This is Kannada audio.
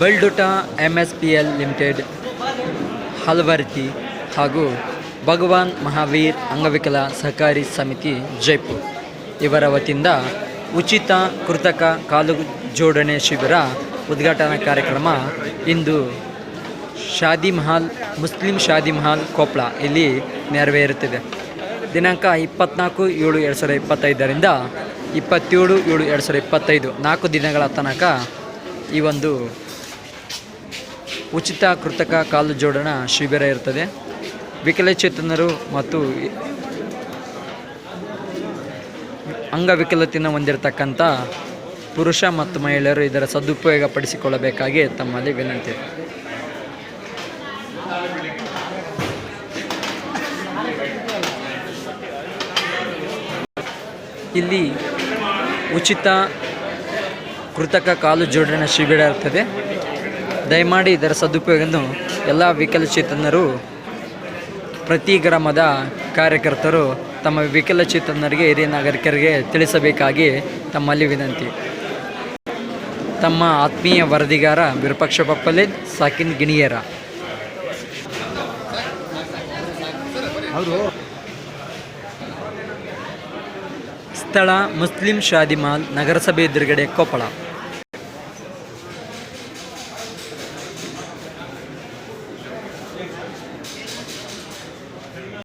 Baldota M S P L limited, Halvarthi ಹಾಗೂ ಭಗವಾನ್ ಮಹಾವೀರ್ ಅಂಗವಿಕಲ ಸಹಕಾರಿ ಸಮಿತಿ ಜೈಪುರ್. ಇವರ ವತಿಯಿಂದ ಉಚಿತ ಕೃತಕ ಕಾಲು ಜೋಡಣೆ ಶಿಬಿರ ಉದ್ಘಾಟನಾ ಕಾರ್ಯಕ್ರಮ ಇಂದು ಶಾದಿ ಮಹಲ್, ಮುಸ್ಲಿಂ ಶಾದಿ ಮಹಲ್ ಕೊಪ್ಪಳ ಇಲ್ಲಿ ನೆರವೇರುತ್ತಿದೆ. ದಿನಾಂಕ ಇಪ್ಪತ್ನಾಲ್ಕು ಏಳು ಎರಡು ಸಾವಿರದ ಇಪ್ಪತ್ತೈದರಿಂದ ಇಪ್ಪತ್ತೇಳು ಏಳು ಎರಡು ಸಾವಿರದ ಇಪ್ಪತ್ತೈದು, ನಾಲ್ಕು ದಿನಗಳ ತನಕ ಈ ಒಂದು ಉಚಿತ ಕೃತಕ ಕಾಲು ಜೋಡಣಾ ಶಿಬಿರ ಇರ್ತದೆ. ವಿಕಲಚೇತನರು ಮತ್ತು ಅಂಗವಿಕಲತೆಯನ್ನು ಹೊಂದಿರತಕ್ಕಂಥ ಪುರುಷ ಮತ್ತು ಮಹಿಳೆಯರು ಇದರ ಸದುಪಯೋಗ ಪಡಿಸಿಕೊಳ್ಳಬೇಕಾಗಿ ತಮ್ಮಲ್ಲಿ ವಿನಂತಿ. ಇಲ್ಲಿ ಉಚಿತ ಕೃತಕ ಕಾಲು ಜೋಡಣೆ ಶಿಬಿರ ಇರ್ತದೆ. ದಯಮಾಡಿ ಇದರ ಸದುಪಯೋಗವನ್ನು ಎಲ್ಲ ವಿಕಲಚೇತನರು, ಪ್ರತಿ ಗ್ರಾಮದ ಕಾರ್ಯಕರ್ತರು ತಮ್ಮ ವಿಕಲಚೇತನರಿಗೆ, ಹಿರಿಯ ನಾಗರಿಕರಿಗೆ ತಿಳಿಸಬೇಕಾಗಿ ತಮ್ಮಲ್ಲಿ ವಿನಂತಿ. ತಮ್ಮ ಆತ್ಮೀಯ ವರದಿಗಾರ ವಿರೂಪಾಕ್ಷ ಪಪ್ಪಲೆ ಸಾಕಿನ್ ಗಿಣಿಯರ. ಸ್ಥಳ ಮುಸ್ಲಿಂ ಶಾದಿ ಮಾಲ್ ನಗರಸಭೆ ಎದುರುಗಡೆ ಕೊಪ್ಪಳ. Thanks.